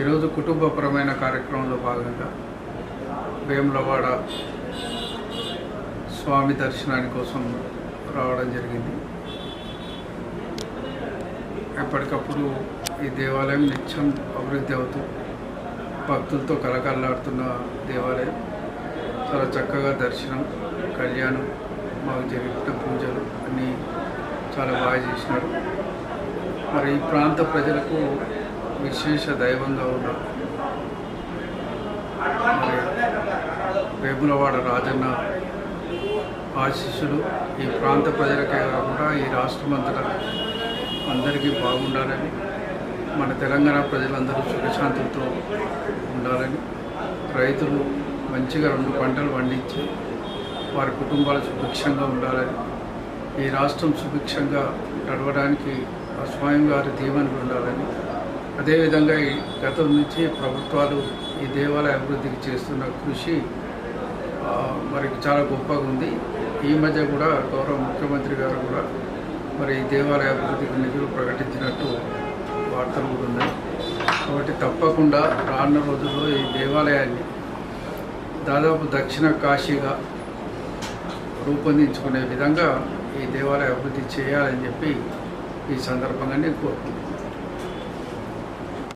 ఈరోజు కుటుంబపరమైన కార్యక్రమంలో భాగంగా వేములవాడ స్వామి దర్శనాని కోసం రావడం జరిగింది. ఎప్పటికప్పుడు ఈ దేవాలయం నిత్యం అభివృద్ధి అవుతూ భక్తులతో కలకల్లాడుతున్న దేవాలయం. చాలా చక్కగా దర్శనం కళ్యాణం మాకు జరిగిన పూజలు అన్నీ చాలా బాగా చేసినారు. మరి ఈ ప్రాంత ప్రజలకు విశేష దైవంగా ఉన్న వేములవాడ రాజన్న ఆశీస్సులు ఈ ప్రాంత ప్రజలకే కాకుండా ఈ రాష్ట్రం అంతటా అందరికీ బాగుండాలని మన తెలంగాణ ప్రజలందరూ సుఖశాంతులతో ఉండాలని రైతులు మంచిగా రెండు పంటలు పండించి వారి కుటుంబాలు సుభిక్షంగా ఉండాలని ఈ రాష్ట్రం సుభిక్షంగా నడవడానికి ఆ స్వయం గారి దీవెనలు ఉండాలని అదేవిధంగా ఈ గతం నుంచి ప్రభుత్వాలు ఈ దేవాలయ అభివృద్ధికి చేస్తున్న కృషి మరి చాలా గొప్పగా ఉంది. ఈ మధ్య కూడా గౌరవ ముఖ్యమంత్రి గారు కూడా మరి ఈ దేవాలయ అభివృద్ధికి నిధులు ప్రకటించినట్టు వార్తలు కూడా ఉన్నాయి. కాబట్టి తప్పకుండా రానున్న రోజుల్లో ఈ దేవాలయాన్ని దాదాపు దక్షిణ కాశీగా రూపొందించుకునే విధంగా ఈ దేవాలయ అభివృద్ధి చేయాలని చెప్పి ఈ సందర్భంగా నేను కోరుకుంటున్నాను.